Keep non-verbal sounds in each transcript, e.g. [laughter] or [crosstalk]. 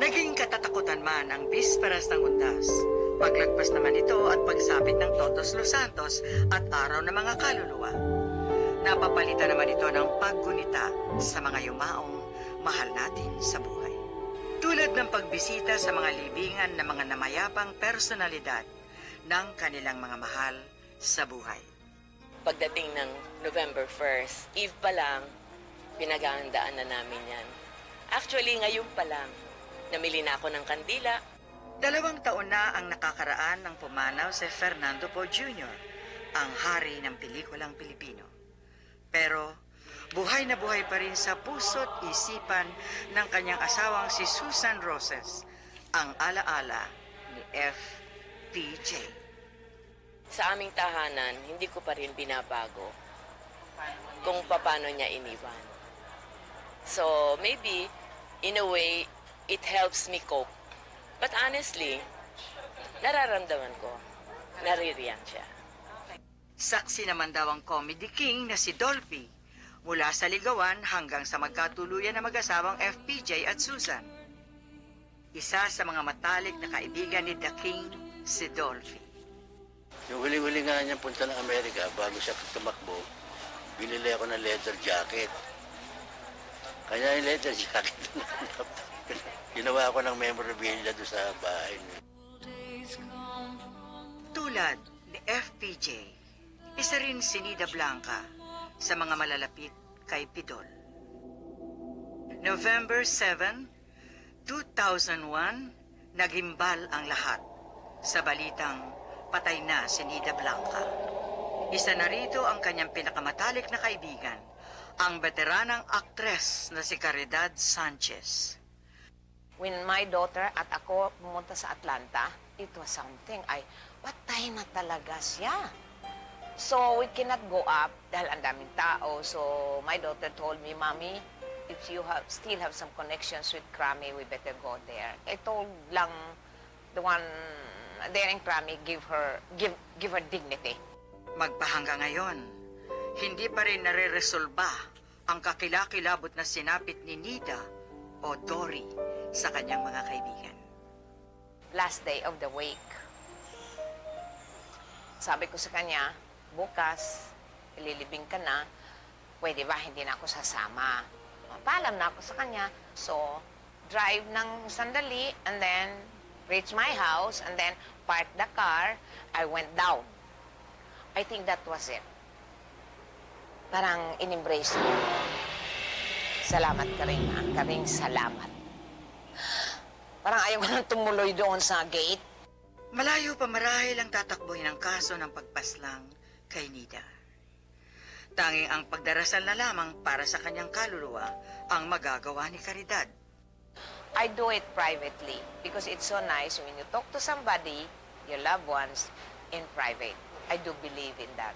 Nataon man ang bisperas ng undas. Paglagpas naman ito at pagsapit ng Totos Los Santos at araw ng mga kaluluwa. Napapalitan naman ito ng paggunita sa mga yumaong mahal natin sa buhay. Tulad ng pagbisita sa mga libingan ng mga namayapang personalidad ng kanilang mga mahal sa buhay. Pagdating ng November 1st, Eve pa lang, pinaghahandaan na namin yan. Actually, ngayon pa lang, namili na ako ng kandila. Dalawang taon na ang nakakaraan ng pumanaw si Fernando Po Jr., ang hari ng pelikulang Pilipino. Pero buhay na buhay pa rin sa puso't isipan ng kanyang asawang si Susan Roses, ang alaala ni FPJ. Sa aming tahanan, hindi ko pa rin binabago kung paano niya iniwan. So, maybe, in a way, it helps me cope. But honestly, nararamdaman ko, naririyan siya. Saksi naman daw ang comedy king na si Dolphy mula sa ligawan hanggang sa magkatuluyan na mag-asawang FPJ at Susan. Isa sa mga matalik na kaibigan ni The King, si Dolphy. Yung huli-huli nga niya punta ng Amerika, bago siya tumakbo, binili ako ng leather jacket. Kanya yung leather [laughs] jacket, ginawa ako ng memorabilia doon sa bahay. Tulad ni FPJ, isa rin si Nida Blanca sa mga malalapit kay Pidol. November 7, 2001, nagimbal ang lahat sa balitang patay na si Nida Blanca. Isa na rito ang kanyang pinakamatalik na kaibigan, ang veteranang aktres na si Caridad Sanchez. When my daughter at ako pumunta sa Atlanta, it was something. Ay, patay na talaga siya. So, we cannot go up dahil ang daming tao. So, my daughter told me, Mommy, if you have, still have some connections with Krami, we better go there. I told lang the one in Krami, give her, give, give her dignity. Magpahangga ngayon, hindi pa rin nare-resolba ang kakilakilabot na sinapit ni Nida o Dory sa kanyang mga kaibigan. last day of the week. Sabi ko sa kanya, bukas, ililibing ka na, pwede ba hindi na ako sasama? Paalam na ako sa kanya. So, drive ng sandali and then reach my house and then park the car. I went down. I think that was it. Parang in-embrace ko. Salamat ka rin, ha? Karing salamat. Parang ayaw ko nang tumuloy doon sa gate. Malayo pa marahil ang tatakbuhin ng kaso ng pagpaslang kay Nida. Tanging ang pagdarasal na lamang para sa kanyang kaluluwa ang magagawa ni Caridad. I do it privately because it's so nice when you talk to somebody, your loved ones, in private. I do believe in that.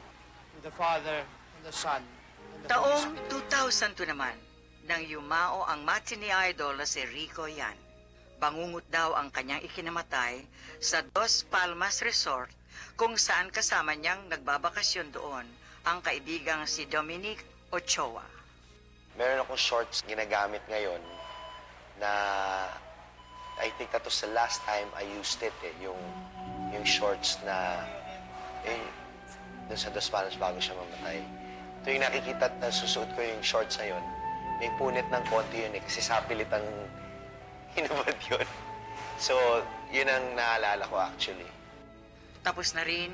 the Father, and the Son, and the Holy Taong Spirit. 2002 naman, nang yumao ang matinee idol na si Rico Yan. Bangungot daw ang kanyang ikinamatay sa Dos Palmas Resort kung saan kasama niyang nagbabakasyon doon ang kaibigang si Dominic Ochoa. meron akong shorts ginagamit ngayon na I think that was the last time I used it eh, yung yung shorts na eh, dun sa Dos Palos bago siya mamatay. Ito yung nakikita at nasusuot ko yung shorts na yun. May punit ng konti yun eh, kasi sapilit ang [laughs] hinubad yun. So, yun ang naalala ko actually. Tapos na rin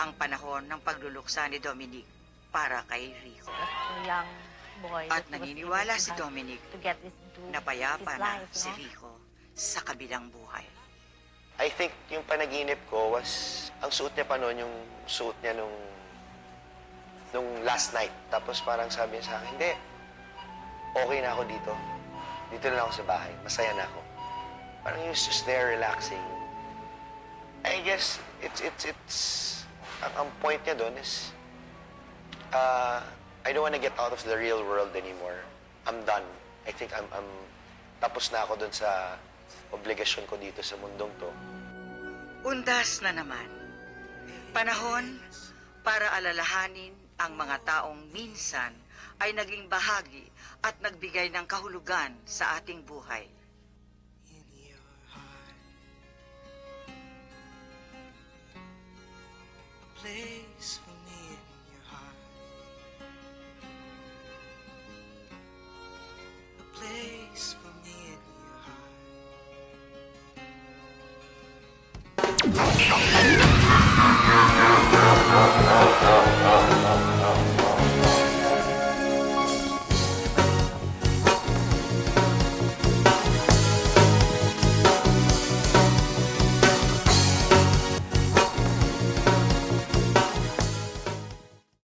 ang panahon ng pagluluksa ni Dominic para kay Rico. young boy. At naniniwala si Dominic to get this into na payapa na si? Rico sa kabilang buhay. I think yung panaginip ko was, ang suot niya pa noon, yung suot niya nung, nung last night. Tapos parang sabi niya sa akin, hindi, okay na ako dito. Dito na lang ako sa bahay. Masaya na ako. Parang he was just there relaxing. I guess, it's, it's, it's, ang, ang point niya doon is, uh, I don't wanna get out of the real world anymore. I'm done. I think I'm, I'm tapos na ako doon sa obligasyon ko dito sa mundong to. Undas na naman. Panahon para alalahanin ang mga taong minsan ay naging bahagi at nagbigay ng kahulugan sa ating buhay. place for me in your heart. A place for me in your heart.